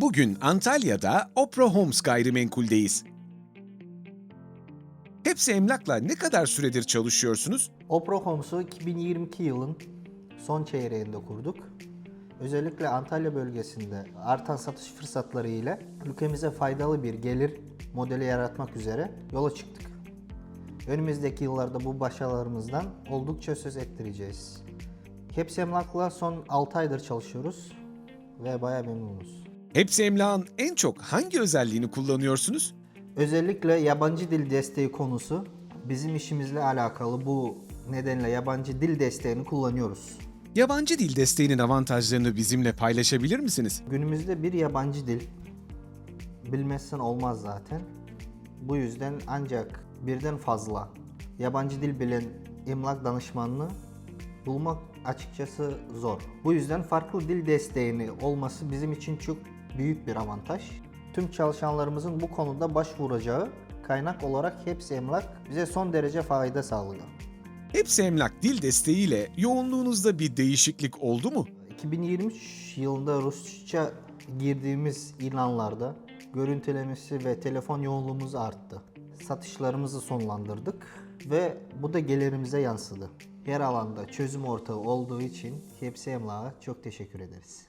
Bugün Antalya'da Opera Homes gayrimenkuldeyiz. Hepsi emlakla ne kadar süredir çalışıyorsunuz? Opera Homes'u 2022 yılın son çeyreğinde kurduk. Özellikle Antalya bölgesinde artan satış fırsatları ile ülkemize faydalı bir gelir modeli yaratmak üzere yola çıktık. Önümüzdeki yıllarda bu başarılarımızdan oldukça söz ettireceğiz. Hepsi Emlak'la son 6 aydır çalışıyoruz ve bayağı memnunuz. Hepsi emlakın en çok hangi özelliğini kullanıyorsunuz? Özellikle yabancı dil desteği konusu bizim işimizle alakalı bu nedenle yabancı dil desteğini kullanıyoruz. Yabancı dil desteğinin avantajlarını bizimle paylaşabilir misiniz? Günümüzde bir yabancı dil bilmezsen olmaz zaten. Bu yüzden ancak birden fazla yabancı dil bilen emlak danışmanını bulmak açıkçası zor. Bu yüzden farklı dil desteğini olması bizim için çok büyük bir avantaj. Tüm çalışanlarımızın bu konuda başvuracağı kaynak olarak hepsi emlak bize son derece fayda sağlıyor. Hepsi emlak dil desteğiyle yoğunluğunuzda bir değişiklik oldu mu? 2023 yılında Rusça girdiğimiz ilanlarda görüntülemesi ve telefon yoğunluğumuz arttı. Satışlarımızı sonlandırdık ve bu da gelirimize yansıdı. Her alanda çözüm ortağı olduğu için hepsi emlağa çok teşekkür ederiz.